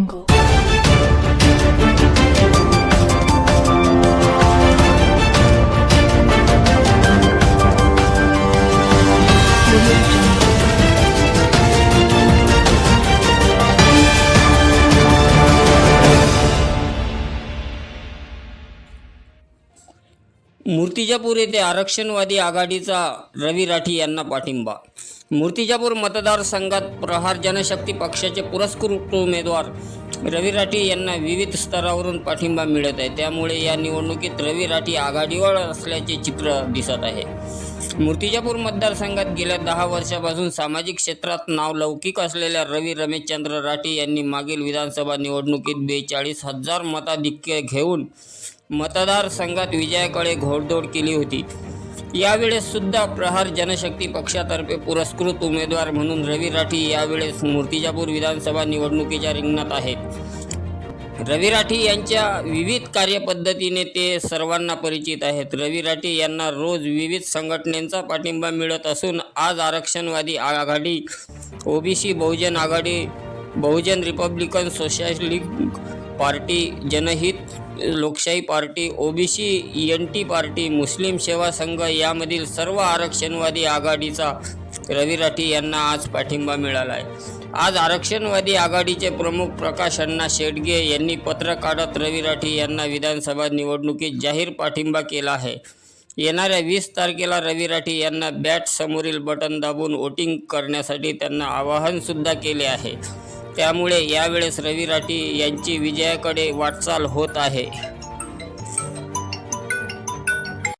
jungle. Murtijapur येथे आरक्षणवादी आघाडीचा रवी राठी यांना पाठिंबा. मूर्तिजापूर मतदारसंघात प्रहार जनशक्ती पक्षाचे पुरस्कृत उमेदवार रवी राठी यांना विविध स्तरावरून पाठिंबा मिळत आहे. त्यामुळे या निवडणुकीत रवी राठी आघाडीवर असल्याचे चित्र दिसत आहे. मूर्तिजापूर मतदारसंघात गेल्या दहा वर्षापासून सामाजिक क्षेत्रात नाव लौकिक असलेल्या रवी रमेशचंद्र राठी यांनी मागील विधानसभा निवडणुकीत बेचाळीस हजार मताधिक्य घेऊन मतदारसंघात विजयाकडे घोडदौड केली होती. यावेळेस सुद्धा प्रहार जनशक्ती पक्षातर्फे पुरस्कृत उमेदवार म्हणून रवी राठी यावेळेस मूर्तिजापूर विधानसभा निवडणुकीच्या रिंगणात आहेत. रवी राठी यांच्या विविध कार्यपद्धतीने ते सर्वांना परिचित आहेत. रवी राठी यांना रोज विविध संघटनेचा पाठिंबा मिळत असून आज Arakshanwadi Aghadi OBC Bahujan Aghadi Bahujan republican socialist party Janhit Lokshahi party OBC N T party Muslim Seva Sangh यामधील सर्व आरक्षणवादी आघाडीचा रवी राठी यांना आज पाठिंबा मिळाला आहे आज आरक्षणवादी आघाडीचे प्रमुख प्रकाश अण्णा शेडगे यांनी पत्र काढत रवी राठी यांना विधानसभा निवडणुकीत जाहीर पाठिंबा केला आहे. येणाऱ्या वीस तारखेला रवी राठी यांना बॅट समोरील बटन दाबून वोटिंग करण्यासाठी त्यांना आवाहनसुद्धा केले आहे. त्यामुळे यावेळेस रवी राठी यांची विजयाकडे वाटचाल होत आहे.